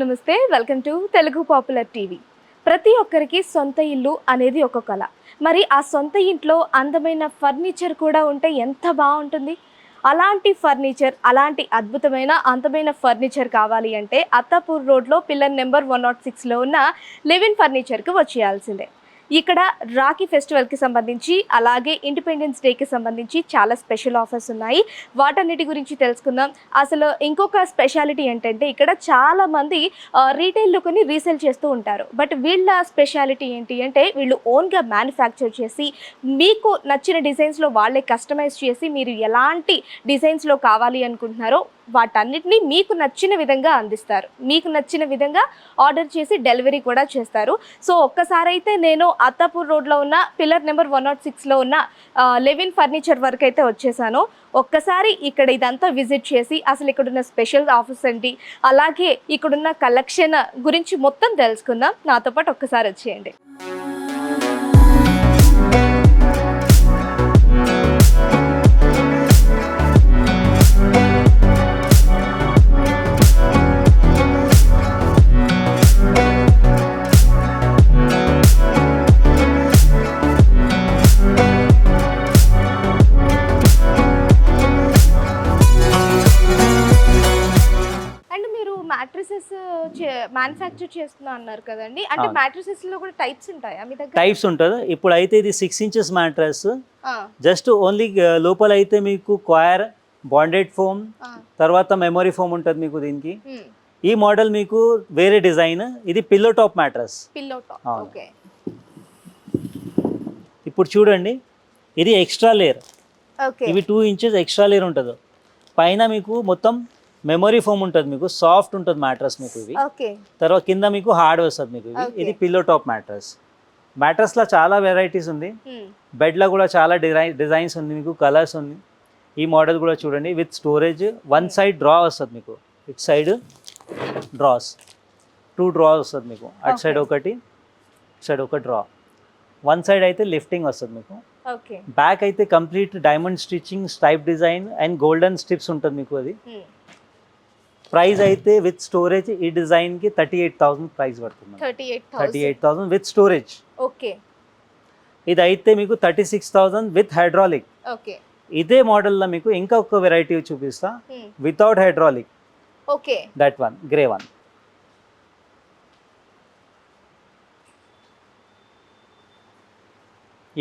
నమస్తే welcome to Telugu popular TV. ప్రతి ఒక్కరికి సొంత ఇల్లు అనేది ఒక కళ. మరి ఆ సొంత ఇంట్లో అందమైన ఫర్నిచర్ కూడా ఉంటే ఎంత బాగుంటుంది? అలాంటి ఫర్నిచర్ అలాంటి అద్భుతమైన అందమైన ఫర్నిచర్ కావాలి అంటే అత్తాపూర్ రోడ్లో పిల్లర్ నెంబర్ వన్ నాట్ సిక్స్లో ఉన్న లివిన్ ఫర్నిచర్కి వచ్చేయాల్సిందే. ఇక్కడ రాఖీ ఫెస్టివల్కి సంబంధించి అలాగే ఇండిపెండెన్స్ డేకి సంబంధించి చాలా స్పెషల్ ఆఫర్స్ ఉన్నాయి. వాటన్నిటి గురించి తెలుసుకుందాం. అసలు ఇంకొక స్పెషాలిటీ ఏంటంటే ఇక్కడ చాలామంది రీటైల్లో కొని రీసేల్ చేస్తూ ఉంటారు. బట్ వీళ్ళ స్పెషాలిటీ ఏంటి అంటే వీళ్ళు ఓన్గా మ్యానుఫ్యాక్చర్ చేసి మీకు నచ్చిన డిజైన్స్లో వాళ్ళే కస్టమైజ్ చేసి మీరు ఎలాంటి డిజైన్స్లో కావాలి అనుకుంటున్నారో వాటన్నిటిని మీకు నచ్చిన విధంగా అందిస్తారు. మీకు నచ్చిన విధంగా ఆర్డర్ చేసి డెలివరీ కూడా చేస్తారు. సో ఒక్కసారి అయితే నేను అత్తాపూర్ రోడ్లో ఉన్న పిల్లర్ నెంబర్ వన్ నాట్ సిక్స్లో ఉన్న లెవిన్ ఫర్నిచర్ వరకు అయితే వచ్చేసాను. ఒక్కసారి ఇక్కడ ఇదంతా విజిట్ చేసి అసలు ఇక్కడున్న స్పెషల్ ఆఫర్స్ ఏంటి అలాగే ఇక్కడున్న కలెక్షన్ గురించి మొత్తం తెలుసుకుందాం. నాతో పాటు ఒక్కసారి వచ్చేయండి. మ్యానుఫ్యాక్చర్ చేస్తున్నా అన్నారు కదండి. అంటే. మ్యాట్రిసెస్లో కూడా టైప్స్ ఉంటాయా మీ దగ్గర? టైప్స్ ఉంటుంది. ఇప్పుడు అయితే ఇది six inches mattress just only లోపల అయితే మీకు క్వైర్ బాండెడ్ ఫోమ్ తర్వాత మెమరీ ఫోమ్ ఉంటుంది మీకు దీనికి. ఈ మోడల్ మీకు వేరే డిజైన్ ఇది pillow top mattress pillow top. Okay. ఇప్పుడు చూడండి ఇది ఎక్స్ట్రా లేయర్ ఓకే. ఇవి టూ ఇంచెస్ ఎక్స్ట్రా లేయర్ ఉంటుంది. పైన మీకు మొత్తం మెమరీ ఫోమ్ ఉంటుంది మీకు సాఫ్ట్ ఉంటుంది మ్యాట్రస్ మీకు ఇవి. తర్వాత కింద మీకు హార్డ్ వస్తుంది మీకు ఇవి. ఇది పిల్లో టాప్ మ్యాట్రస్. మ్యాట్రస్లో చాలా వెరైటీస్ ఉంది. బెడ్లో కూడా చాలా డిజైన్ డిజైన్స్ ఉంది మీకు కలర్స్ ఉంది. ఈ మోడల్ కూడా చూడండి with storage one side draw వస్తుంది మీకు. It side draws. Two draw వస్తుంది మీకు. అటు సైడ్. ఒకటి సైడ్ ఒక డ్రా. వన్ సైడ్ అయితే లిఫ్టింగ్ వస్తుంది మీకు. బ్యాక్ అయితే complete diamond stitching stripe design and golden strips ఉంటుంది మీకు అది. ప్రైస్ అయితే విత్ స్టోరేజ్ ఈ డిజైన్కి థర్టీ ఎయిట్ థౌసండ్ ప్రైస్ పడుతుంది. Thirty eight thousand. With storage. Okay. ఇది అయితే మీకు thirty six thousand with hydraulic. Okay. ఇదే మోడల్లో మీకు ఇంకా ఒక వెరైటీ చూపిస్తా. Without hydraulic. Okay. That one grey one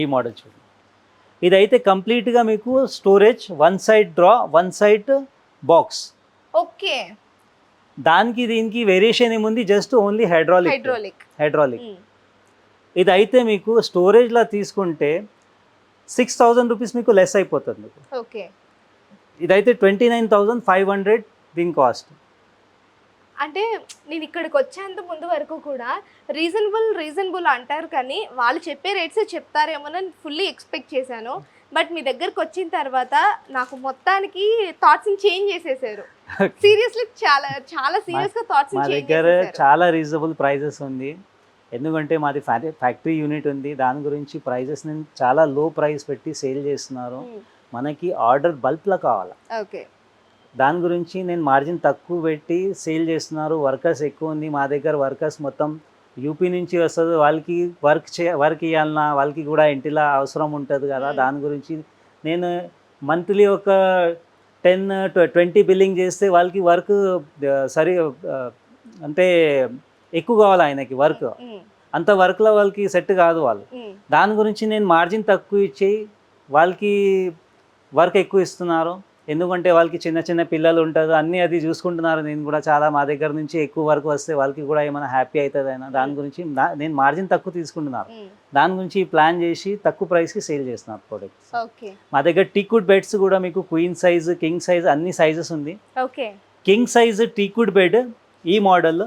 ఈ మోడల్ చూడండి. ఇదైతే కంప్లీట్గా మీకు storage one side draw one side box. Okay. దానికి దీనికి వేరియేషన్ ఏముంది? Just only hydraulic hydraulic hydraulic ఇది అయితే మీకు స్టోరేజ్లో తీసుకుంటే సిక్స్ థౌజండ్ రూపీస్ మీకు లెస్ అయిపోతుంది. ఓకే. ఇదైతే twenty nine thousand five hundred దీని కాస్ట్ అంటే నేను ఇక్కడికి వచ్చేంత ముందు వరకు కూడా రీజనబుల్ రీజనబుల్ అంటారు కానీ వాళ్ళు చెప్పే రేట్స్ చెప్తారేమోనని ఫుల్లీ ఎక్స్పెక్ట్ చేశాను. బట్ మీ దగ్గరకు వచ్చిన తర్వాత నాకు మొత్తానికి థాట్స్ చేంజ్ చేసేసారు. సీరియస్లీ చాలా చాలా సీరియస్గా థాట్స్ మా దగ్గర చాలా రీజనబుల్ ప్రైజెస్ ఉంది. ఎందుకంటే మాది ఫ్యాక్టరీ యూనిట్ ఉంది. దాని గురించి ప్రైజెస్ నేను చాలా లో ప్రైస్ పెట్టి సేల్ చేస్తున్నారు. మనకి ఆర్డర్ బల్క్లో కావాలి? ఓకే దాని గురించి నేను మార్జిన్ తక్కువ పెట్టి సేల్ చేస్తున్నారు. వర్కర్స్ ఎక్కువ ఉంది. మా దగ్గర వర్కర్స్ మొత్తం యూపీ నుంచి వస్తుంది. వాళ్ళకి వర్క్ చే వర్క్ ఇవ్వాలన్నా వాళ్ళకి కూడా ఇంటిలో అవసరం ఉంటుంది కదా. Hmm. దాని గురించి నేను మంత్లీ ఒక టెన్ ట్వంటీ బిల్లింగ్ చేస్తే వాళ్ళకి వర్క్ సరి అంటే ఎక్కువ కావాలి ఆయనకి వర్క్. అంత వర్క్లో వాళ్ళకి సెట్ కాదు వాళ్ళు. దాని గురించి నేను మార్జిన్ తక్కువ ఇచ్చి వాళ్ళకి వర్క్ ఎక్కువ ఇస్తున్నారు. ఎందుకంటే వాళ్ళకి చిన్న చిన్న పిల్లలు ఉంటారు. అన్నీ అది చూసుకుంటున్నారు. నేను కూడా చాలా మా దగ్గర నుంచి ఎక్కువ వర్క్ వస్తే వాళ్ళకి కూడా ఏమైనా హ్యాపీ అవుతుంది అయినా దాని గురించి నేను మార్జిన్ తక్కువ తీసుకుంటున్నారు. దాని గురించి ప్లాన్ చేసి తక్కువ ప్రైస్కి సేల్ చేస్తున్నారు ప్రోడక్ట్స్ ఓకే. మా దగ్గర టీకుడ్ బెడ్స్ కూడా మీకు క్వీన్ సైజ్ కింగ్ సైజ్ అన్ని సైజెస్ ఉంది. కింగ్ సైజ్ టీకుడ్ బెడ్ ఈ మోడల్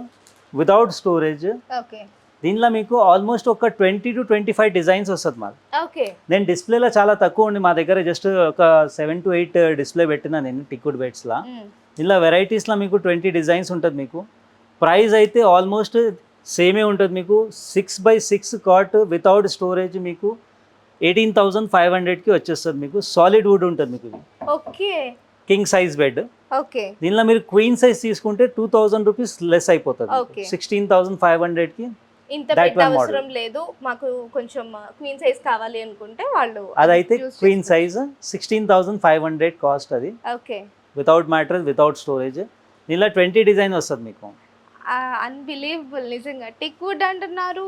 వితౌట్ స్టోరేజ్ ఓకే. దీనిలో మీకు ఆల్మోస్ట్ ఒక twenty to twenty five designs వస్తుంది మాది. నేను డిస్ప్లేలో చాలా తక్కువ ఉంది మా దగ్గర జస్ట్ ఒక సెవెన్ టు ఎయిట్ డిస్ప్లే పెట్టిన నేను టిక్వుడ్ బెడ్స్లో. ఇలా వెరైటీస్లో మీకు ట్వంటీ డిజైన్స్ ఉంటుంది మీకు. ప్రైస్ అయితే ఆల్మోస్ట్ సేమే ఉంటుంది మీకు. Six by six cot without storage మీకు ఎయిటీన్ థౌజండ్ ఫైవ్ హండ్రెడ్కి వచ్చేస్తుంది మీకు. సాలిడ్ వుడ్ ఉంటుంది మీకు okay. King size bed okay. దీనిలో మీరు క్వీన్ సైజ్ తీసుకుంటే టూ థౌజండ్ రూపీస్ లెస్. అయిపోతుంది సిక్స్టీన్ థౌసండ్ ఫైవ్ హండ్రెడ్కి ఇంత. అవసరం లేదు. మాకు కొంచెం క్వీన్ సైజ్ కావాలి అనుకుంటే వాళ్ళు అదైతే queen. Size sixteen thousand five hundred cost అది. Okay. Without matter without storage దీనిలో ట్వంటీ డిజైన్ వస్తుంది మీకు. అన్బిలీవబుల్ నిజంగా. టిక్ వుడ్ అంటున్నారు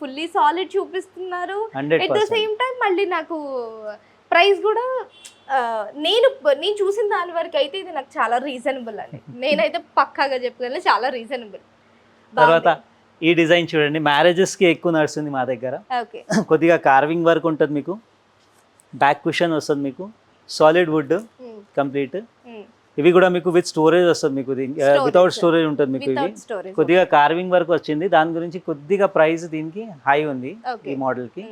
ఫుల్లీ సాలిడ్ చూపిస్తున్నారు. ఎట్ ద సేమ్ టైం మళ్ళీ నాకు ప్రైస్ కూడా నేను నేను చూసిన దాని వరకు అయితే ఇది నాకు చాలా రీజనబుల్ అని నేనైతే పక్కాగా చెప్పగలను చాలా రీజనబుల్ తర్వాత ఈ డిజైన్ చూడండి మ్యారేజెస్కి ఎక్కువ నడుస్తుంది మా దగ్గర. ఓకే. కొద్దిగా కార్వింగ్ వర్క్ ఉంటుంది మీకు. బ్యాక్ కుషన్ వస్తుంది మీకు. సాలిడ్ వుడ్ కంప్లీట్ ఇవి కూడా మీకు విత్ స్టోరేజ్ వస్తుంది మీకు. వితౌట్ స్టోరేజ్ ఉంటుంది మీకు ఇవి స్టోరేజ్ కొద్దిగా కార్వింగ్ వర్క్ వచ్చింది. దాని గురించి కొద్దిగా ప్రైస్ దీనికి హై ఉంది ఈ మోడల్కి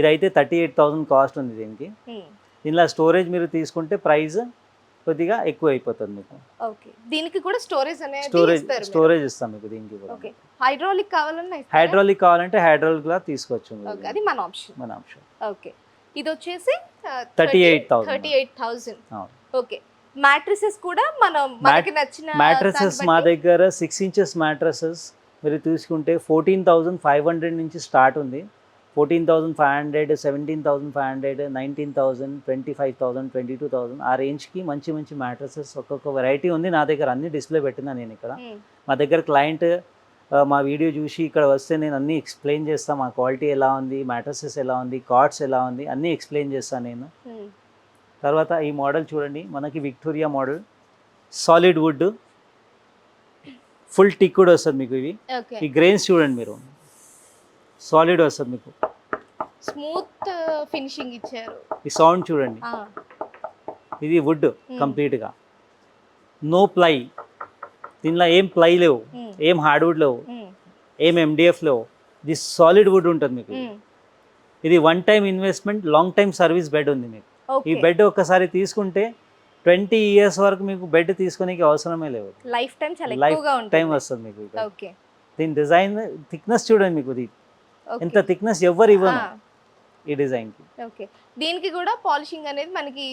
ఇదైతే థర్టీ ఎయిట్ థౌసండ్ కాస్ట్ ఉంది దీనికి. దీనిలో స్టోరేజ్ మీరు తీసుకుంటే ప్రైస్ కొద్దిగా ఎక్కువ అయిపోతుంది మీకు. ఓకే దీనికి కూడా స్టోరేజ్ అనేది స్టోరేజ్. స్టోరేజ్ ఇస్తాం మీకు దీనికి కూడా. ఓకే హైడ్రాలిక్ కావాలన్నా? హైడ్రాలిక్ కావాలంటే హైడ్రాలిక్గా తీసుకోవచ్చు. ఓకే అది మన ఆప్షన్ మన ఆప్షన్ ఓకే ఇది వచ్చేసి 38,000. థర్టీ ఎయిట్ థౌసండ్ అవును. ఓకే మ్యాట్రిసెస్ కూడా మనం మనకి నచ్చిన మ్యాట్రసెస్ మా దగ్గర సిక్స్ ఇంచెస్ మ్యాట్రసెస్ మీరు తీసుకుంటే ఫోర్టీన్ థౌజండ్ ఫైవ్ హండ్రెడ్ నుంచి స్టార్ట్ ఉంది. Fourteen thousand five hundred seventeen thousand five hundred nineteen thousand twenty five thousand twenty two thousand ఆ రేంజ్కి మంచి మంచి మ్యాట్రసెస్ ఒక్కొక్క వెరైటీ ఉంది నా దగ్గర. అన్ని డిస్ప్లే పెట్టినా నేను ఇక్కడ. మ్మ్. మా దగ్గర క్లయింట్ మా వీడియో చూసి ఇక్కడ వస్తే నేను అన్నీ ఎక్స్ప్లెయిన్ చేస్తాను మా క్వాలిటీ ఎలా ఉంది మ్యాట్రసెస్ ఎలా ఉంది కార్డ్స్ ఎలా ఉంది అన్నీ ఎక్స్ప్లెయిన్ చేస్తాను నేను. మ్మ్. తర్వాత ఈ మోడల్ చూడండి. మనకి Victoria model. Solid wood. Full teak కూడా వస్తుంది మీకు ఇవి. ఈ గ్రెయిన్స్ చూడండి మీరు. సాలిడ్ వస్తుంది మీకు. స్మూత్ ఫినిషింగ్ ఇచ్చారు. ఈ సౌండ్ చూడండి. ఇది వుడ్ కంప్లీట్గా నో ప్లై. దీనిలో ఏం ప్లై లేవు. ఏం హార్డ్వుడ్ లేవు. ఏం ఎండిఎఫ్ లేవు. ఇది సాలిడ్ వుడ్ ఉంటుంది మీకు. ఇది one time investment long time service bed ఉంది మీకు. ఈ బెడ్ ఒక్కసారి తీసుకుంటే ట్వంటీ ఇయర్స్ వరకు మీకు బెడ్ తీసుకునేకి అవసరమే లేవు లైఫ్ టైం లైఫ్ టైం వస్తుంది మీకు దీని డిజైన్ థిక్నెస్ చూడండి మీకు. ఎంత థిక్నెస్ ఎవరు ఇవ్వను. ఆ, ఈ డిజైన్కి ఓకే దీనికి కూడా పాలిషింగ్ అనేది మనకి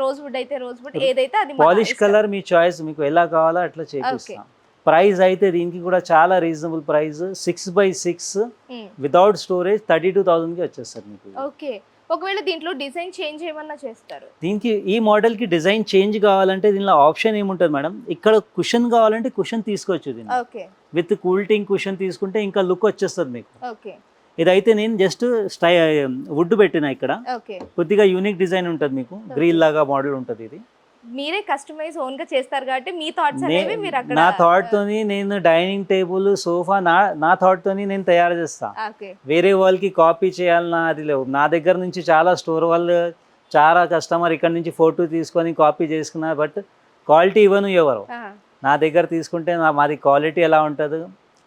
రోజ్ వుడ్ అయితే రోజ్ వుడ్ ఏదైతే అది పాలిష్. కలర్ మీ చాయిస్ మీకు ఎలా కావాలో అట్లా చేపిస్తాం. ప్రైస్ అయితే దీనికి కూడా చాలా reasonable price six by six. Without storage thirty two థౌసండ్కి వచ్చేస్తారు మీకు. ఓకే ఒకవేళ దీంట్లో డిజైన్ చేంజ్ ఏమన్నా చేస్తారు? దీనికి ఈ మోడల్కి డిజైన్ చేంజ్ కావాలంటే దీనిలో ఆప్షన్ ఏముంటుంది మేడం? ఇక్కడ కుషన్ కావాలంటే కుషన్ తీసుకోవచ్చు దీన్ని. ఓకే. విత్ కూల్టింగ్ కుషన్ తీసుకుంటే ఇంకా లుక్ వచ్చేస్తుంది మీకు. ఓకే. ఇదైతే నేను జస్ట్ స్టై వుడ్ పెట్టిన ఇక్కడ. కొద్దిగా యూనిక్ డిజైన్ ఉంటుంది మీకు. గ్రీల్ లాగా మోడల్ ఉంటుంది ఇది. మీరే కస్టమైజ్ ఓన్గా చేస్తారు కాబట్టి మీ థాట్స్ అనేవి మీరు అక్కడ నా థాట్ తోని నేను డైనింగ్ టేబుల్ సోఫా నా నా థాట్ తోని నేను తయారు చేస్తా. ఓకే. వేరే వాళ్ళకి కాపీ చేయాలన్నా అది లేవు. నా దగ్గర నుంచి చాలా స్టోర్ వాళ్ళు చాలా కస్టమర్ ఇక్కడ నుంచి ఫోటో తీసుకొని కాపీ చేసుకున్నారు బట్ క్వాలిటీ ఇవ్వను ఎవరు. నా దగ్గర తీసుకుంటే నా మాది క్వాలిటీ ఎలా ఉంటుంది?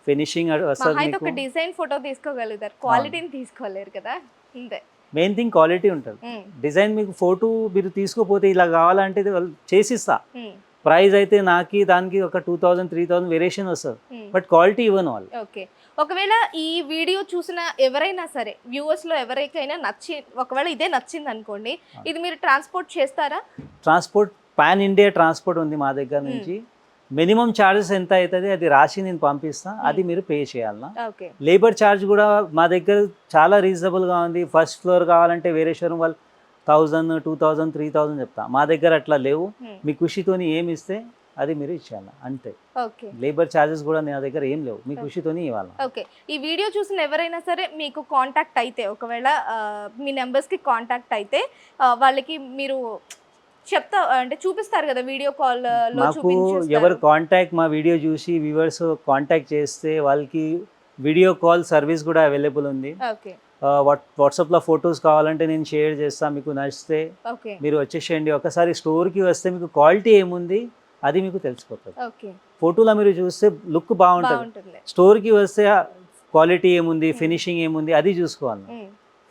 ఫినిషింగ్ వస్తుంది డిజైన్ ఫోటో తీసుకోగలుగుతారు. క్వాలిటీని తీసుకోలేరు కదా? అంతే మెయిన్ థింగ్ క్వాలిటీ ఉంటుంది. డిజైన్ మీకు ఫోటో మీరు తీసుకోపోతే ఇలా కావాలంటే వాళ్ళు చేసిస్తా. ప్రైస్ అయితే నాకి దానికి ఒక two thousand three thousand variation వస్తుంది. బట్ క్వాలిటీ ఇవ్వను వాళ్ళు. ఓకే. ఒకవేళ ఈ వీడియో చూసిన ఎవరైనా సరే వ్యూవర్స్లో ఎవరికైనా నచ్చి ఒకవేళ ఇదే నచ్చింది అనుకోండి ఇది మీరు ట్రాన్స్పోర్ట్ చేస్తారా? ట్రాన్స్పోర్ట్ పాన్ ఇండియా ట్రాన్స్పోర్ట్ ఉంది మా దగ్గర నుంచి. మినిమం ఛార్జెస్ ఎంత అవుతుంది? అది రాసి నేను పంపిస్తా. అది మీరు పే చేయాలన్నా ఓకే. లేబర్ ఛార్జ్ కూడా మా దగ్గర చాలా రీజనబుల్గా ఉంది. ఫస్ట్ ఫ్లోర్ కావాలంటే వేరే షోరూమ్ వాళ్ళు thousand two thousand three thousand చెప్తా. మా దగ్గర అట్లా లేవు. మీ ఖుషితోని ఏమి ఇస్తే అది మీరు ఇచ్చేయాలి. అంతే. ఓకే. లేబర్ ఛార్జెస్ కూడా నా దగ్గర ఏం లేవు. మీ ఖుషితోని ఇవ్వాలి. ఓకే. ఈ వీడియో చూసిన ఎవరైనా సరే మీకు కాంటాక్ట్ అయితే ఒకవేళ మీ నెంబర్స్కి కాంటాక్ట్ అయితే వాళ్ళకి మీరు చెప్తా అంటే చూపిస్తారు కదా వీడియో కాల్ మాకు. ఎవరు కాంటాక్ట్ మా వీడియో చూసి వ్యూవర్స్ కాంటాక్ట్ చేస్తే వాళ్ళకి వీడియో కాల్ సర్వీస్ కూడా అవైలబుల్ ఉంది. వాట్సాప్లో ఫొటోస్ కావాలంటే నేను షేర్ చేస్తాను మీకు నచ్చితే మీరు వచ్చేసేయండి. ఒకసారి స్టోర్కి వస్తే మీకు క్వాలిటీ ఏముంది అది మీకు తెలిసిపోతుంది. ఫోటోలో మీరు చూస్తే లుక్ బాగుంటుంది. బాగుంటుంది స్టోర్కి వస్తే క్వాలిటీ ఏముంది ఫినిషింగ్ ఏముంది అది చూసుకోవాలి.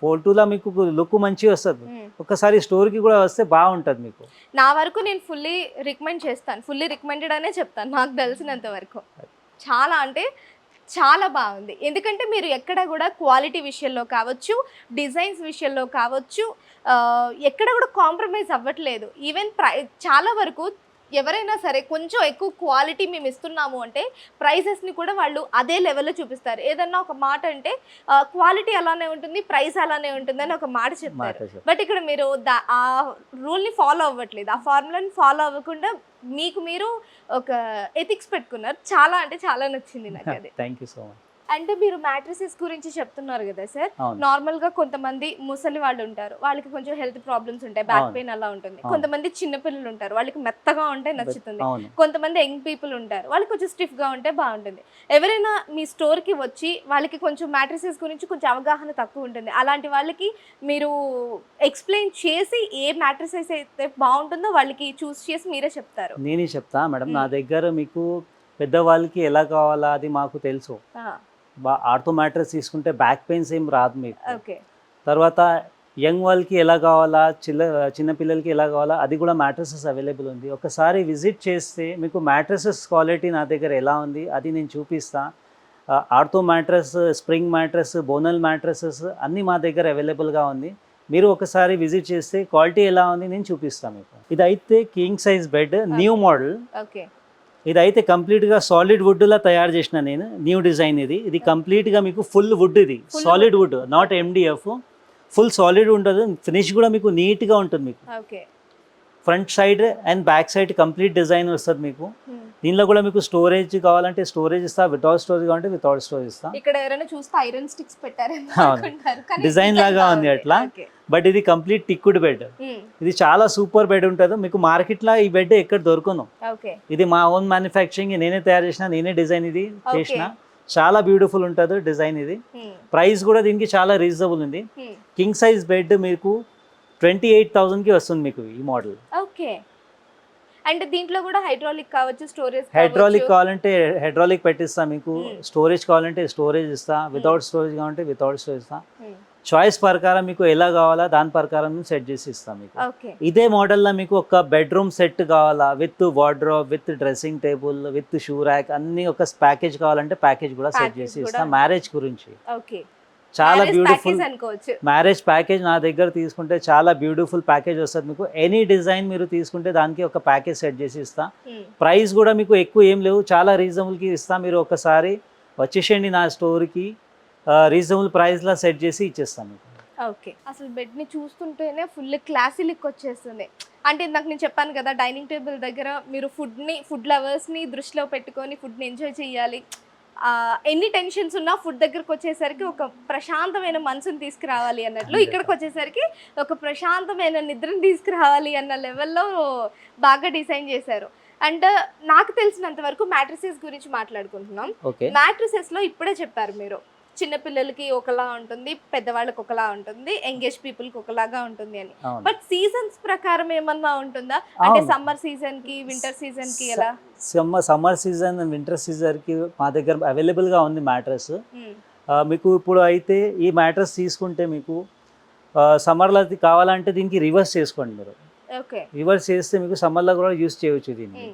ఫోటోలో మీకు లుక్ మంచిగా వస్తుంది. ఒకసారి స్టోర్కి కూడా వస్తే బాగుంటుంది మీకు. నా వరకు నేను ఫుల్లీ రికమెండ్ చేస్తాను. ఫుల్లీ రికమెండెడ్ అనే చెప్తాను నాకు తెలిసినంత వరకు. చాలా అంటే చాలా బాగుంది. ఎందుకంటే మీరు ఎక్కడ కూడా క్వాలిటీ విషయంలో కావచ్చు డిజైన్స్ విషయంలో కావచ్చు ఎక్కడ కూడా కాంప్రమైజ్ అవ్వట్లేదు. ఈవెన్ ప్రై చాలా వరకు ఎవరైనా సరే కొంచెం ఎక్కువ క్వాలిటీ మేము ఇస్తున్నాము అంటే ప్రైజెస్ని కూడా వాళ్ళు అదే లెవెల్లో చూపిస్తారు. ఏదన్నా ఒక మాట అంటే క్వాలిటీ అలానే ఉంటుంది ప్రైస్ అలానే ఉంటుంది అని ఒక మాట చెప్తారు. బట్ ఇక్కడ మీరు దా- ఆ రూల్ని ఫాలో అవ్వట్లేదు. ఆ ఫార్ములాని ఫాలో అవ్వకుండా మీకు మీరు ఒక ఎథిక్స్ పెట్టుకున్నారు. చాలా అంటే చాలా నచ్చింది నాకు అది. థ్యాంక్ యూ సో మచ్ అంటే మీరు మ్యాట్రసెస్ గురించి చెప్తున్నారు కదా సార్ నార్మల్గా కొంతమంది ముసలి వాళ్ళు ఉంటారు వాళ్ళకి కొంచెం హెల్త్ ప్రాబ్లమ్స్ ఉంటాయి బ్యాక్. పెయిన్ అలా ఉంటుంది. కొంతమంది చిన్న పిల్లలు ఉంటారు వాళ్ళకి మెత్తగా ఉంటే నచ్చుతుంది. కొంతమంది యంగ్ పీపుల్ ఉంటారు వాళ్ళకి కొంచెం స్టిఫ్గా ఉంటే బాగుంటుంది. ఎవరైనా మీ స్టోర్కి వచ్చి వాళ్ళకి కొంచెం మ్యాట్రసెస్ గురించి కొంచెం అవగాహన తక్కువ ఉంటుంది. అలాంటి వాళ్ళకి మీరు ఎక్స్ప్లెయిన్ చేసి ఏ మ్యాట్రసెస్ అయితే బాగుంటుందో వాళ్ళకి చూస్ చేసి మీరే చెప్తారు. నేనే చెప్తా మేడం. నా. దగ్గర మీకు పెద్దవాళ్ళకి ఎలా కావాలా అది మాకు తెలుసు. ఆర్థో మ్యాట్రస్ తీసుకుంటే బ్యాక్ పెయిన్స్ ఏం రాదు మీకు. ఓకే. తర్వాత యంగ్ వాళ్ళకి ఎలా కావాలా చిన్న చిన్న పిల్లలకి ఎలా కావాలా అది కూడా మ్యాట్రసెస్ అవైలబుల్ ఉంది. ఒకసారి విజిట్ చేస్తే మీకు మ్యాట్రసెస్ క్వాలిటీ నా దగ్గర ఎలా ఉంది అది నేను చూపిస్తా. Ortho mattress spring mattress bonnell mattresses అన్నీ మా దగ్గర అవైలబుల్గా ఉంది. మీరు ఒకసారి విజిట్ చేస్తే క్వాలిటీ ఎలా ఉంది నేను చూపిస్తాను మీకు. ఇది అయితే king size bed new model. Okay. ఇది అయితే కంప్లీట్గా సాలిడ్ వుడ్లా తయారు చేసిన నేను న్యూ డిజైన్ ఇది. ఇది కంప్లీట్గా మీకు ఫుల్ వుడ్ ఇది. Solid wood not MDF full solid ఉంటుంది ఫినిష్ కూడా మీకు నీట్గా ఉంటుంది మీకు. Okay front side and back side complete design వస్తుంది మీకు. దీనిలో కూడా మీకు స్టోరేజ్ కావాలంటే స్టోరేజ్ ఇస్తా వితౌట్ స్టోరేజ్ కావాలంటే వితౌట్ స్టోరేజ్ ఇస్తా. ఇక్కడ ఎవరైనా చూస్తే ఐరన్ స్టిక్స్ కానీ Design లాగా ఉంది అట్లా. బట్ ఇది కంప్లీట్ టిక్కుడ్ బెడ్ ఇది చాలా సూపర్ బెడ్ ఉంటుంది. మీకు మార్కెట్లో ఈ బెడ్ ఎక్కడ దొరకను. ఇది మా ఓన్ మ్యానుఫ్యాక్చరింగ్ నేనే తయారు చేసిన నేనే డిజైన్ ఇది. చేసిన. చాలా బ్యూటిఫుల్ ఉంటుంది డిజైన్ ఇది. ప్రైస్ కూడా దీనికి చాలా రీజనబుల్ ఉంది. కింగ్ సైజ్ బెడ్ మీకు ట్వంటీ ఎయిట్ థౌసండ్కి వస్తుంది మీకు ఈ మోడల్. ఓకే. అంటే దీంట్లో కూడా హైడ్రాలిక్ కావచ్చు స్టోరేజ్ హైడ్రాలిక్ కావాలంటే హైడ్రాలిక్ పెట్టిస్తా మీకు. స్టోరేజ్ కావాలంటే స్టోరేజ్ ఇస్తా. వితౌట్ స్టోరేజ్ కావాలంటే వితౌట్ స్టోరేజ్ ఇస్తా. చాయిస్ ప్రకారం మీకు ఎలా కావాలా దాని ప్రకారం సెట్ చేసి ఇస్తాం మీకు. ఇదే మోడల్లో మీకు ఒక బెడ్రూమ్ సెట్ కావాలా with wardrobe with dressing table with shoe rack అన్ని ఒక ప్యాకేజ్ కావాలంటే ప్యాకేజ్ కూడా సెట్ చేసి ఇస్తాం. మ్యారేజ్ గురించి. ఓకే. చాలా బ్యూటిఫుల్ మ్యారేజ్ ప్యాకేజ్ నా దగ్గర తీసుకుంటే చాలా బ్యూటిఫుల్ ప్యాకేజ్ వస్తుంది మీకు. ఎనీ డిజైన్ మీరు తీసుకుంటే దానికి ఒక ప్యాకేజ్ సెట్ చేసి ఇస్తా. ప్రైస్ కూడా మీకు ఎక్కువ ఏం లేవు. చాలా రీజనబుల్కి ఇస్తా. మీరు ఒకసారి వచ్చేసేయండి నా స్టోర్కి రీజనబుల్ ప్రైస్లో సెట్ చేసి ఇచ్చేస్తాను మీకు. ఓకే అసలు బెడ్ని చూస్తుంటేనే ఫుల్ క్లాసీ లుక్ వచ్చేస్తుంది. అంటే ఇందాక నేను చెప్పాను కదా డైనింగ్ టేబుల్ దగ్గర మీరు ఫుడ్ని ఫుడ్ లవర్స్ని దృష్టిలో పెట్టుకొని ఫుడ్ని ఎంజాయ్ చేయాలి. ఎన్ని టెన్షన్స్ ఉన్నా ఫుడ్ దగ్గరకు వచ్చేసరికి ఒక ప్రశాంతమైన మనసుని తీసుకురావాలి అన్నట్లు. ఇక్కడికి వచ్చేసరికి ఒక ప్రశాంతమైన నిద్రని తీసుకురావాలి అన్న లెవెల్లో బాగా డిజైన్ చేశారు. అండ్ నాకు తెలిసినంత వరకు మ్యాట్రసెస్ గురించి మాట్లాడుకుంటున్నాం. మ్యాట్రసెస్లో ఇప్పుడే చెప్పారు మీరు. చిన్న పిల్లలకి ఒకలా ఉంటుంది పెద్దవాళ్ళకి ఒకలా ఉంటుంది ఎంగేజ్ పీపుల్కి ఒకలాగా ఉంటుంది అని. బట్ సీజన్స్ ప్రకారం ఏమన్నా ఉంటుందా? అంటే. సమ్మర్ సీజన్కి వింటర్ సీజన్కి ఎలా? సమ్మర్ సమ్మర్ సీజన్ వింటర్ సీజన్కి మా దగ్గర అవైలబుల్గా ఉంది మ్యాట్రస్. మీకు ఇప్పుడు అయితే ఈ మ్యాట్రస్ తీసుకుంటే మీకు సమ్మర్లో కావాలంటే దీనికి రివర్స్ చేసుకోండి మీరు. ఓకే. రివర్స్ చేస్తే మీకు సమ్మర్లో కూడా యూస్ చేయొచ్చు దీన్ని.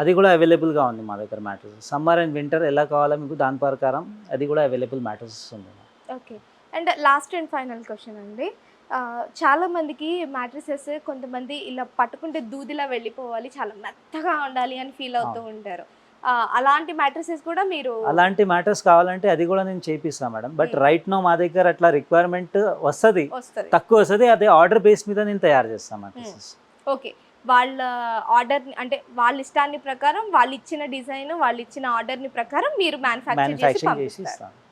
అది కూడా అవైలబుల్గా ఉంది మా దగ్గర మ్యాట్రస్. సమ్మర్ అండ్ వింటర్ ఎలా కావాలో మీకు దాని ప్రకారం అది కూడా అవైలబుల్ మ్యాట్రస్ ఉంది okay. And last and final question అండి. ఆ, చాలా మందికి మ్యాట్రసెస్ కొంతమంది ఇలా పట్టుకుంటే దూదిలా వెళ్ళిపోవాలి చాలా మెత్తగా ఉండాలి అని ఫీల్ అవుతూ ఉంటారు. అలాంటి మ్యాట్రసెస్ కూడా మీరు అలాంటి మ్యాటర్స్ కావాలంటే అది కూడా నేను చేపిస్తాను madam. But Hmm. Right no మా దగ్గర అట్లా రిక్వైర్మెంట్ వస్తుంది. తక్కువ వస్తుంది అదే ఆర్డర్ బేస్ మీద నేను తయారు చేస్తాను మ్యాట్రసెస్. ఓకే వాళ్ళ ఆర్డర్ అంటే వాళ్ళ ఇష్టాన్ని ప్రకారం వాళ్ళు ఇచ్చిన డిజైన్ వాళ్ళు ఇచ్చిన ఆర్డర్ని ప్రకారం మీరు మ్యానుఫ్యాక్చర్ చేసి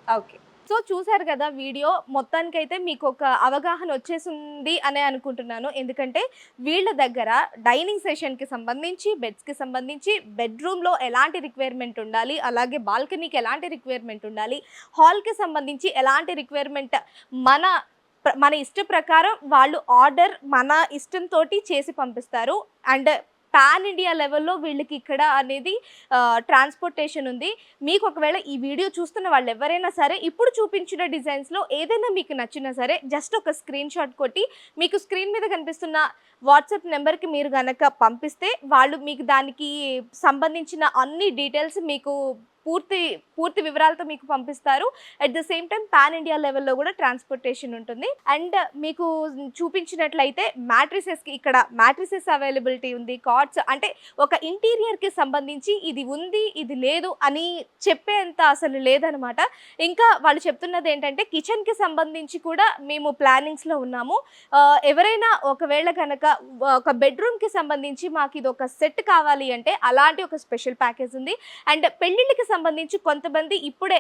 ఓకే సో చూసారు కదా వీడియో మొత్తానికైతే మీకు ఒక అవగాహన వచ్చేసింది అనే అనుకుంటున్నాను. ఎందుకంటే వీళ్ళ దగ్గర డైనింగ్ సెషన్కి సంబంధించి బెడ్స్కి సంబంధించి బెడ్రూమ్లో ఎలాంటి రిక్వైర్మెంట్ ఉండాలి అలాగే బాల్కనీకి ఎలాంటి రిక్వైర్మెంట్ ఉండాలి హాల్కి సంబంధించి ఎలాంటి రిక్వైర్మెంట్ మన మన ఇష్ట ప్రకారం వాళ్ళు ఆర్డర్ మన ఇష్టంతో చేసి పంపిస్తారు. అండ్ పాన్ ఇండియా లెవెల్లో వీళ్ళకి ఇక్కడ అనేది ట్రాన్స్పోర్టేషన్ ఉంది. మీకు ఒకవేళ ఈ వీడియో చూస్తున్న వాళ్ళు ఎవరైనా సరే ఇప్పుడు చూపించిన డిజైన్స్లో ఏదైనా మీకు నచ్చినా సరే జస్ట్ ఒక స్క్రీన్ షాట్ కొట్టి మీకు స్క్రీన్ మీద కనిపిస్తున్న వాట్సాప్ నెంబర్కి మీరు కనుక పంపిస్తే వాళ్ళు మీకు దానికి సంబంధించిన అన్ని డీటెయిల్స్ మీకు పూర్తి పూర్తి వివరాలతో మీకు పంపిస్తారు. At the same time pan India లెవెల్లో కూడా ట్రాన్స్పోర్టేషన్ ఉంటుంది. అండ్ మీకు చూపించినట్లయితే మ్యాట్రిసెస్కి ఇక్కడ మ్యాట్రిసెస్ అవైలబిలిటీ ఉంది కార్డ్స్ అంటే ఒక ఇంటీరియర్కి సంబంధించి ఇది ఉంది ఇది లేదు అని చెప్పేంత అసలు లేదనమాట. ఇంకా వాళ్ళు చెప్తున్నది ఏంటంటే కిచెన్కి సంబంధించి కూడా మేము ప్లానింగ్స్లో ఉన్నాము. ఎవరైనా ఒకవేళ కనుక ఒక బెడ్రూమ్కి సంబంధించి మాకు ఇది ఒక సెట్ కావాలి అంటే అలాంటి ఒక స్పెషల్ ప్యాకేజ్ ఉంది. అండ్ పెళ్ళిళ్ళకి సంబంధించి కొంతమంది ఇప్పుడే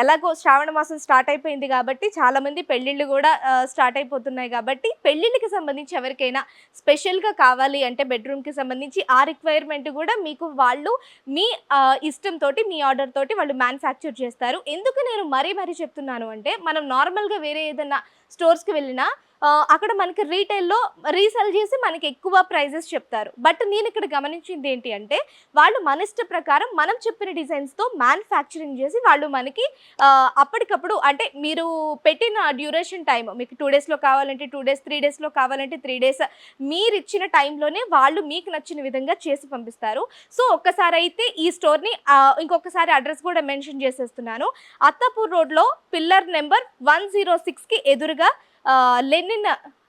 ఎలాగో శ్రావణ మాసం స్టార్ట్ అయిపోయింది కాబట్టి చాలామంది పెళ్ళిళ్ళు కూడా స్టార్ట్ అయిపోతున్నాయి కాబట్టి పెళ్ళిళ్ళకి సంబంధించి ఎవరికైనా స్పెషల్గా కావాలి అంటే బెడ్రూమ్కి సంబంధించి ఆ రిక్వైర్మెంట్ కూడా మీకు వాళ్ళు మీ ఇష్టంతో మీ ఆర్డర్ తోటి వాళ్ళు మ్యానుఫ్యాక్చర్ చేస్తారు. ఎందుకు నేను మరీ మరీ చెప్తున్నాను అంటే మనం నార్మల్గా వేరే ఏదైనా స్టోర్స్కి వెళ్ళినా అక్కడ మనకి రీటైల్లో రీసెల్ చేసి మనకి ఎక్కువ ప్రైజెస్ చెప్తారు. బట్ నేను ఇక్కడ గమనించింది ఏంటి అంటే వాళ్ళు మన ఇష్ట ప్రకారం మనం చెప్పిన డిజైన్స్తో మ్యానుఫ్యాక్చరింగ్ చేసి వాళ్ళు మనకి అప్పటికప్పుడు అంటే మీరు పెట్టిన డ్యూరేషన్ టైం మీకు టూ డేస్లో కావాలంటే టూ డేస్ త్రీ డేస్లో కావాలంటే త్రీ డేస్ మీరు ఇచ్చిన టైంలోనే వాళ్ళు మీకు నచ్చిన విధంగా చేసి పంపిస్తారు. సో ఒక్కసారి అయితే ఈ స్టోర్ని ఇంకొకసారి అడ్రస్ కూడా మెన్షన్ చేసేస్తున్నాను. అత్తాపూర్ రోడ్లో పిల్లర్ నెంబర్ వన్ జీరో సిక్స్కి ఎదురుగా ఆ, లెనిన్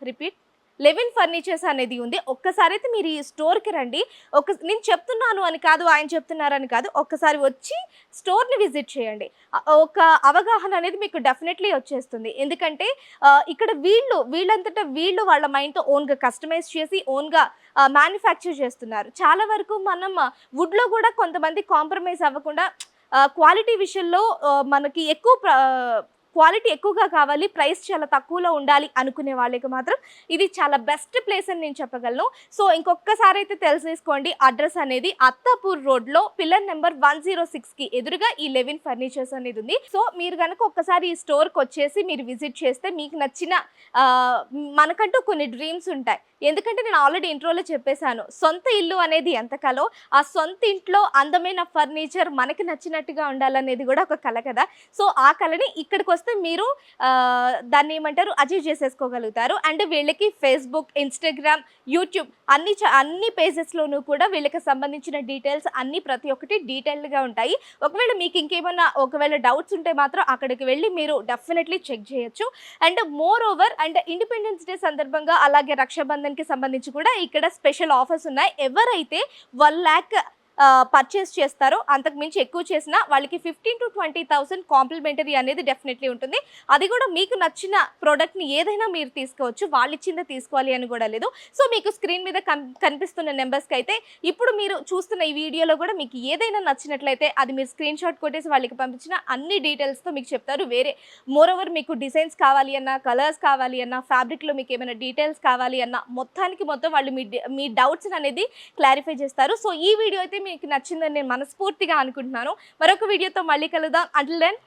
రిపీట్ లెవిన్ ఫర్నిచర్స్ అనేది ఉంది. ఒక్కసారి అయితే మీరు ఈ స్టోర్కి రండి. ఒక నేను చెప్తున్నాను అని కాదు ఆయన చెప్తున్నారని కాదు. ఒక్కసారి వచ్చి స్టోర్ని విజిట్ చేయండి. ఒక అవగాహన అనేది మీకు డెఫినెట్లీ వచ్చేస్తుంది. ఎందుకంటే ఇక్కడ వీళ్ళు వీళ్ళంతటా వీళ్ళు వాళ్ళ మైండ్తో ఓన్గా కస్టమైజ్ చేసి ఓన్గా మ్యానుఫ్యాక్చర్ చేస్తున్నారు. చాలా వరకు మనం వుడ్లో కూడా కొంతమంది కాంప్రమైజ్ అవ్వకుండా క్వాలిటీ విషయంలో మనకి ఎక్కువ క్వాలిటీ ఎక్కువగా కావాలి ప్రైస్ చాలా తక్కువలో ఉండాలి అనుకునే వాళ్ళకి మాత్రం ఇది చాలా బెస్ట్ ప్లేస్ అని నేను చెప్పగలను. సో ఇంకొకసారి అయితే తెలిసేసుకోండి అడ్రస్ అనేది అత్తాపూర్ రోడ్లో పిల్లర్ నెంబర్ వన్ జీరో సిక్స్కి ఎదురుగా ఈ లెవిన్ ఫర్నిచర్స్ అనేది ఉంది. సో మీరు కనుక ఒక్కసారి ఈ స్టోర్కి వచ్చేసి మీరు విజిట్ చేస్తే మీకు నచ్చిన మనకంటూ కొన్ని డ్రీమ్స్ ఉంటాయి. ఎందుకంటే నేను ఆల్రెడీ ఇంట్రోలో చెప్పేశాను సొంత ఇల్లు అనేది ఎంత కలో ఆ సొంత ఇంట్లో అందమైన ఫర్నిచర్ మనకి నచ్చినట్టుగా ఉండాలనేది కూడా ఒక కళ కదా. సో ఆ కళని ఇక్కడికి వస్తే మీరు దాన్ని ఏమంటారు అచీవ్ చేసేసుకోగలుగుతారు. అండ్ వీళ్ళకి ఫేస్బుక్ ఇన్స్టాగ్రామ్ యూట్యూబ్ అన్ని అన్ని పేజెస్లోనూ కూడా వీళ్ళకి సంబంధించిన డీటెయిల్స్ అన్ని ప్రతి ఒక్కటి డీటెయిల్డ్గా ఉంటాయి. ఒకవేళ మీకు ఇంకేమైనా ఒకవేళ డౌట్స్ ఉంటే మాత్రం అక్కడికి వెళ్ళి మీరు డెఫినెట్లీ చెక్ చేయొచ్చు. And moreover and Independence Day సందర్భంగా అలాగే రక్షాబంధన్కి సంబంధించి కూడా ఇక్కడ స్పెషల్ ఆఫర్స్ ఉన్నాయి. ఎవరైతే వన్ ల్యాక్ పర్చేస్ చేస్తారో అంతకు మించి ఎక్కువ చేసినా వాళ్ళకి fifteen to twenty thousand complimentary అనేది డెఫినెట్లీ ఉంటుంది. అది కూడా మీకు నచ్చిన ప్రోడక్ట్ని ఏదైనా మీరు తీసుకోవచ్చు. వాళ్ళు ఇచ్చిందే తీసుకోవాలి అని కూడా లేదు. సో మీకు స్క్రీన్ మీద కనిపిస్తున్న నెంబర్స్కి అయితే ఇప్పుడు మీరు చూస్తున్న ఈ వీడియోలో కూడా మీకు ఏదైనా నచ్చినట్లయితే అది మీరు స్క్రీన్ షాట్ కొట్టేసి వాళ్ళకి పంపించిన అన్ని డీటెయిల్స్తో మీకు చెప్తారు. వేరే మోరోవర్ మీకు డిజైన్స్ కావాలి అన్న కలర్స్ కావాలి అన్న ఫ్యాబ్రిక్లో మీకు ఏమైనా డీటెయిల్స్ కావాలి అన్నా మొత్తానికి మొత్తం వాళ్ళు మీ మీ డౌట్స్ అనేది క్లారిఫై చేస్తారు. సో ఈ వీడియో అయితే మీకు నచ్చిందని నేను మనస్ఫూర్తిగా అనుకుంటున్నాను. మరొక వీడియోతో మళ్ళీ కలుద్దాం. Until then